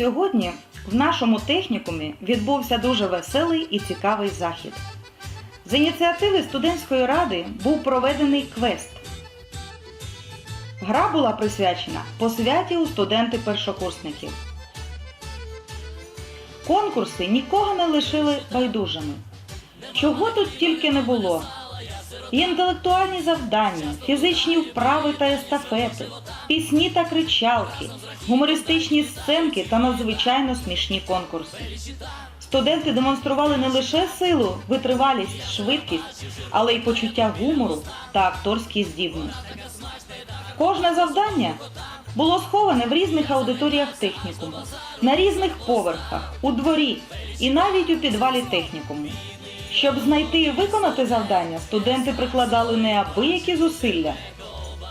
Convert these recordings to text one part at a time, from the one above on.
Сьогодні в нашому технікумі відбувся дуже веселий і цікавий захід. З ініціативи студентської ради був проведений квест. Гра була присвячена посвяті у студенти-першокурсників. Конкурси нікого не лишили байдужими. Чого тут тільки не було: і інтелектуальні завдання, фізичні вправи та естафети, пісні та кричалки, гумористичні сценки та надзвичайно смішні конкурси. Студенти демонстрували не лише силу, витривалість, швидкість, але й почуття гумору та акторські здібності. Кожне завдання було сховане в різних аудиторіях технікуму, на різних поверхах, у дворі і навіть у підвалі технікуму. Щоб знайти і виконати завдання, студенти прикладали неабиякі зусилля.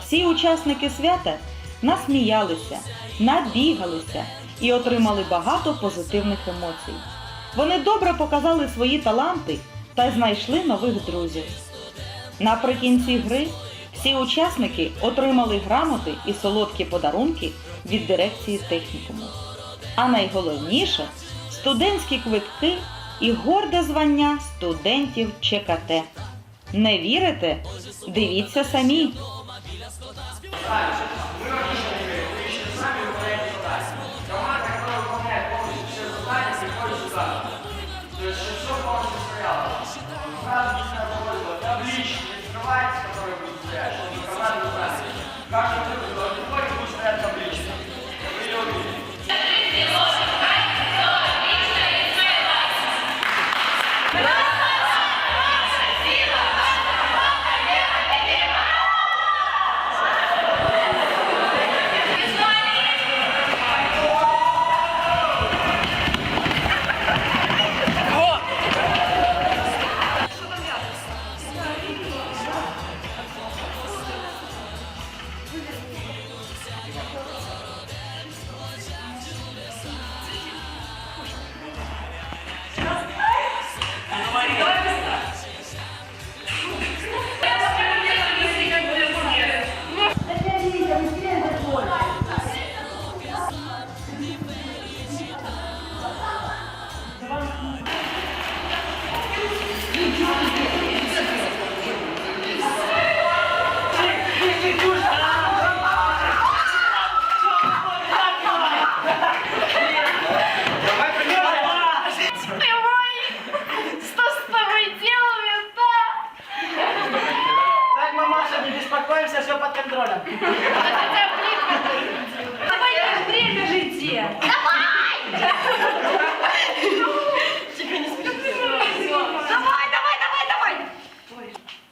Всі учасники свята насміялися, набігалися і отримали багато позитивних емоцій. Вони добре показали свої таланти та знайшли нових друзів. Наприкінці гри всі учасники отримали грамоти і солодкі подарунки від дирекції технікуму. А найголовніше студентські квитки і горде звання студентів ЧКТ. Не вірите? Дивіться самі. Таблички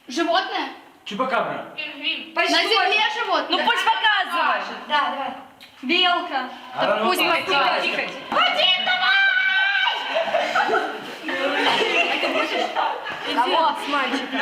Животное? Чупакабра. На земле животное? Ну пусть показывай. Да, давай. Белка. Да пусть ну, показывай. тихо, Вадим, давай! А вот, с мальчиком.